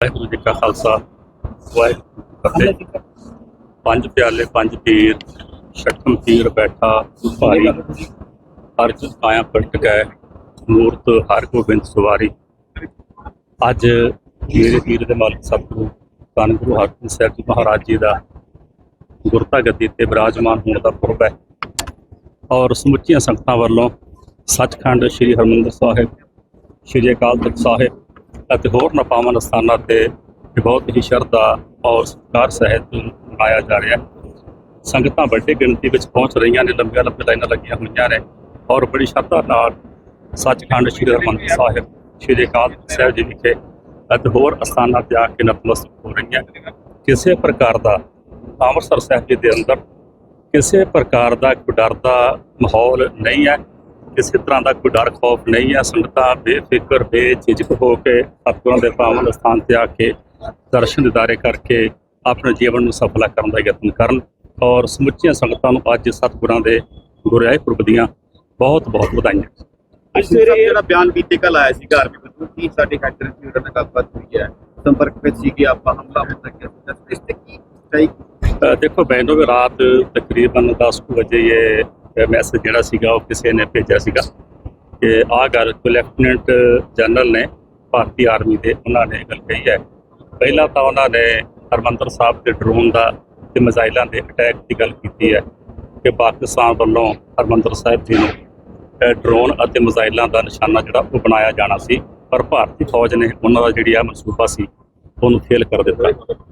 ਵਾਹਿਗੁਰੂ ਜੀ ਕਾ ਖਾਲਸਾ, ਵਾਹਿਗੁਰੂ ਜੀ ਕੀ ਫਤਿਹ। ਪੰਜ ਪਿਆਲੇ, ਪੰਜ ਪੀਰ ਛਠਮ ਪੀਰ ਬੈਠਾ ਭਾਰੀ ਅਰਜ ਆਇਆ ਪਲਟ ਗਏ, ਮੂਰਤ ਹਰ ਗੋਬਿੰਦ ਸਵਾਰੀ। ਅੱਜ ਮੇਰੇ ਪੀਰ ਦੇ ਮਾਲਕ ਸਤਿਗੁਰੂ ਧੰਨ ਗੁਰੂ ਹਰਗੋਬਿੰਦ ਸਾਹਿਬ ਜੀ ਮਹਾਰਾਜ ਜੀ ਦਾ ਗੁਰਤਾ ਗੱਦੀ ਤੇ ਬਿਰਾਜਮਾਨ ਹੋਣ ਦਾ ਪੁਰਬ ਹੈ। ਔਰ ਸਮੁੱਚੀਆਂ ਸੰਗਤਾਂ ਵੱਲੋਂ ਸੱਚਖੰਡ ਸ੍ਰੀ ਹਰਮੰਦਰ ਸਾਹਿਬ, ਸ੍ਰੀ ਅਕਾਲ ਤਖਤ ਸਾਹਿਬ ਅਤੇ ਹੋਰ ਨਪਾਵਨ ਸਥਾਨਾਂ ਤੇ ਇਹ ਬਹੁਤ ਹੀ ਸ਼ਰਧਾ ਔਰ ਸਤਿਕਾਰ ਸਹਿਤ ਮਨਾਇਆ ਜਾ ਰਿਹਾ ਸੰਗਤਾਂ ਵੱਡੀ ਗਿਣਤੀ ਵਿੱਚ ਪਹੁੰਚ ਰਹੀਆਂ ਨੇ, ਲੰਬੀਆਂ ਲੰਬੀਆਂ ਲਾਈਨਾਂ ਲੱਗੀਆਂ ਹੋਈਆਂ ਨੇ ਔਰ ਬੜੀ ਸ਼ਰਧਾ ਨਾਲ ਸੱਚਖੰਡ ਸ੍ਰੀ ਹਰਿਮੰਦਰ ਸਾਹਿਬ, ਸ੍ਰੀ ਅਕਾਲ ਤਖ਼ਤ ਸਾਹਿਬ ਜੀ ਵਿਖੇ ਅਤੇ ਹੋਰ ਅਸਥਾਨਾਂ ਤੇ ਆ ਕੇ ਨਤਮਸਤਕ ਹੋ ਰਹੀਆਂ। ਕਿਸੇ ਪ੍ਰਕਾਰ ਦਾ ਅੰਮ੍ਰਿਤਸਰ ਸਾਹਿਬ ਜੀ ਦੇ ਅੰਦਰ ਕਿਸੇ ਪ੍ਰਕਾਰ ਦਾ ਕੋਈ ਡਰ ਦਾ ਮਾਹੌਲ ਨਹੀਂ ਹੈ। ਕਿਸੇ ਤਰ੍ਹਾਂ ਦਾ ਕੋਈ ਡਰ ਖੌਫ ਨਹੀਂ ਹੈ। ਸੰਗਤਾਂ ਬੇਫਿਕਰ ਬੇਝਿਜਕ ਹੋ ਕੇ ਸਤਿਗੁਰਾਂ ਦੇ ਪਾਵਨ ਸਥਾਨ ਤੇ ਆ ਕੇ ਦਰਸ਼ਨ ਦਿਦਾਰੇ ਕਰਕੇ ਆਪਣੇ ਜੀਵਨ ਨੂੰ ਸਫਲਾ ਕਰਨ ਦਾ ਯਤਨ ਕਰਨ ਔਰ ਸਮੁੱਚੀਆਂ ਸੰਗਤਾਂ ਨੂੰ ਅੱਜ ਸਤਿਗੁਰਾਂ ਦੇ ਗੁਰਿਆਏ ਪੁਰਬ ਦੀਆਂ ਬਹੁਤ ਬਹੁਤ ਵਧਾਈਆਂ। ਅੱਜ ਸਵੇਰੇ ਜਿਹੜਾ ਬਿਆਨ ਬੀਤੇ ਕੱਲ ਆਇਆ ਸੀ ਘਰ ਵਿੱਚ ਕੀ ਸਾਡੇ ਫੈਕਟਰੀ ਦੀ ਉਹਨਾਂ ਨਾਲ ਗੱਲਬਾਤ ਹੋਈ ਹੈ? ਸੰਪਰਕ ਵਿੱਚ ਸੀ ਕਿ ਆਪਾਂ ਹਮਲਾ ਹੋ ਸਕਿਆ ਸੀ। ਇਸ ਤੇ ਕੀ ਸਹੀ ਦੇਖੋ ਵੀ ਰਾਤ ਤਕਰੀਬਨ 10 ਕੁ ਵਜੇ ਇਹ ਮੈਸੇਜ ਜਿਹੜਾ ਸੀਗਾ ਉਹ ਕਿਸੇ ਨੇ ਭੇਜਿਆ ਸੀਗਾ ਕਿ ਆਹ ਗੱਲ ਕੋਈ ਲੈਫਟੀਨੈਂਟ ਜਨਰਲ ਨੇ ਭਾਰਤੀ ਆਰਮੀ ਦੇ ਉਹਨਾਂ ਨੇ ਗੱਲ ਕਹੀ ਹੈ। ਪਹਿਲਾਂ ਤਾਂ ਉਹਨਾਂ ਨੇ ਹਰਮੰਦਰ ਸਾਹਿਬ ਦੇ ਡਰੋਨ ਦਾ ਤੇ ਮਿਜ਼ਾਈਲਾਂ ਦੇ ਅਟੈਕ ਦੀ ਗੱਲ ਕੀਤੀ ਹੈ ਕਿ ਪਾਕਿਸਤਾਨ ਵੱਲੋਂ ਹਰਮੰਦਰ ਸਾਹਿਬ ਜੀ ਨੂੰ ਡਰੋਨ ਅਤੇ ਮਿਜ਼ਾਈਲਾਂ ਦਾ ਨਿਸ਼ਾਨਾ ਜਿਹੜਾ ਉਹ ਬਣਾਇਆ ਜਾਣਾ ਸੀ, ਪਰ ਭਾਰਤੀ ਫੌਜ ਨੇ ਉਹਨਾਂ ਦਾ ਜਿਹੜੀ ਆ ਮਨਸੂਬਾ ਸੀ, ਉਹਨੂੰ ਫੇਲ ਕਰ ਦਿੱਤਾ।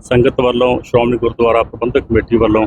ਸੰਗਤ ਵੱਲੋਂ ਸ਼੍ਰੋਮਣੀ ਗੁਰਦੁਆਰਾ ਪ੍ਰਬੰਧਕ ਕਮੇਟੀ ਵੱਲੋਂ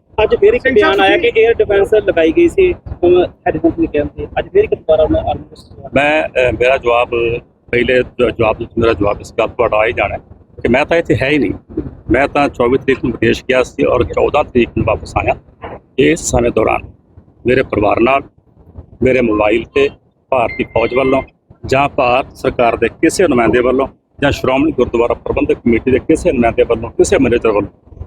ਅੱਜ ਫਿਰ ਇੱਕ ਬਿਆਨ ਆਇਆ ਕਿ 에ਅਰ ਡਿਫੈਂਸ ਲਗਾਈ ਗਈ ਸੀ ਹੈਡਫੋਨ ਦੇ ਕੈਂਪ ਤੇ ਅੱਜ ਫਿਰ ਇੱਕ ਦੁਬਾਰਾ ਉਹਨਾਂ ਆਰਮੀ ਨੂੰ ਮੈਂ ਮੇਰਾ ਜਵਾਬ ਪਹਿਲੇ ਜਵਾਬ ਵਿੱਚ ਮੇਰਾ ਜਵਾਬ ਇਸ ਗੱਲ ਤੁਹਾਡਾ ਆ ਹੀ ਜਾਣਾ ਕਿ ਮੈਂ ਤਾਂ ਇੱਥੇ ਹੈ ਹੀ ਨਹੀਂ। ਮੈਂ ਤਾਂ 24 ਤਰੀਕ ਨੂੰ ਵਿਦੇਸ਼ ਗਿਆ ਸੀ ਔਰ 14 ਤਰੀਕ ਨੂੰ ਵਾਪਸ ਆਇਆ ਇਸ ਸਮੇਂ ਦੌਰਾਨ। ਮੇਰੇ ਪਰਿਵਾਰ ਨਾਲ ਮੇਰੇ ਮੋਬਾਈਲ ਤੇ ਭਾਰਤੀ ਫੌਜ ਵੱਲੋਂ ਜਾਂ ਭਾਰਤ ਸਰਕਾਰ ਦੇ ਕਿਸੇ ਨੁਮਾਇੰਦੇ ਵੱਲੋਂ ਜਾਂ ਸ਼੍ਰੋਮਣੀ ਗੁਰਦੁਆਰਾ ਪ੍ਰਬੰਧਕ ਕਮੇਟੀ ਦੇ ਕਿਸੇ ਨੁਮਾਇੰਦੇ ਵੱਲੋਂ ਕਿਸੇ ਮੈਨੇਜਰ ਵੱਲੋਂ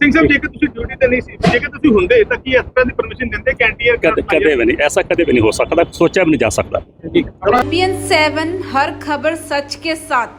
ਸਿੰਘ ਸਾਹਿਬ ਜੇਕਰ ਤੁਸੀਂ ਡਿਊਟੀ ਤੇ ਨਹੀਂ ਸੀ ਜੇਕਰ ਤੁਸੀਂ ਹੁੰਦੇ ਤਾਂ ਕੀ ਇਸ ਤਰ੍ਹਾਂ ਦੀ ਪਰਮਿਸ਼ਨ ਦਿੰਦੇ? ਕੈਂਟੀਨ ਕਦੇ ਵੀ ਨਹੀਂ ਐਸਾ ਕਦੇ ਵੀ ਨਹੀਂ ਹੋ ਸਕਦਾ। ਸੋਚਿਆ ਵੀ ਨਹੀਂ ਜਾ ਸਕਦਾ। ਠੀਕ। 7 ਹਰ ਖਬਰ ਸੱਚ ਕੇ ਸਾਥ